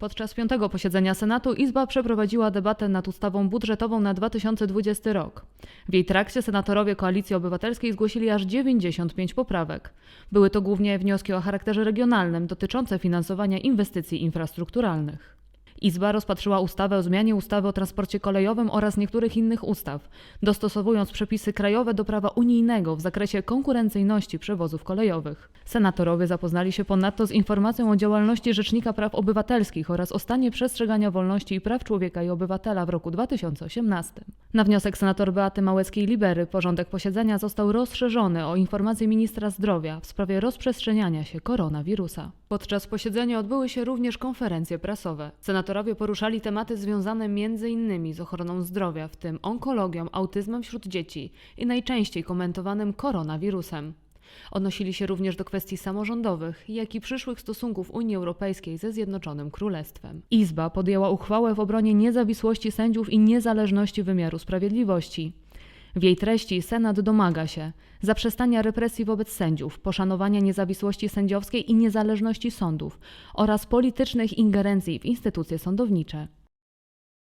Podczas piątego posiedzenia Senatu Izba przeprowadziła debatę nad ustawą budżetową na 2020 rok. W jej trakcie senatorowie Koalicji Obywatelskiej zgłosili aż 95 poprawek. Były to głównie wnioski o charakterze regionalnym dotyczące finansowania inwestycji infrastrukturalnych. Izba rozpatrzyła ustawę o zmianie ustawy o transporcie kolejowym oraz niektórych innych ustaw, dostosowując przepisy krajowe do prawa unijnego w zakresie konkurencyjności przewozów kolejowych. Senatorowie zapoznali się ponadto z informacją o działalności Rzecznika Praw Obywatelskich oraz o stanie przestrzegania wolności i praw człowieka i obywatela w roku 2018. Na wniosek senator Beaty Małeckiej-Libery porządek posiedzenia został rozszerzony o informację ministra zdrowia w sprawie rozprzestrzeniania się koronawirusa. Podczas posiedzenia odbyły się również konferencje prasowe. Senatorowie poruszali tematy związane m.in. z ochroną zdrowia, w tym onkologią, autyzmem wśród dzieci i najczęściej komentowanym koronawirusem. Odnosili się również do kwestii samorządowych, jak i przyszłych stosunków Unii Europejskiej ze Zjednoczonym Królestwem. Izba podjęła uchwałę w obronie niezawisłości sędziów i niezależności wymiaru sprawiedliwości. W jej treści Senat domaga się zaprzestania represji wobec sędziów, poszanowania niezawisłości sędziowskiej i niezależności sądów oraz politycznych ingerencji w instytucje sądownicze.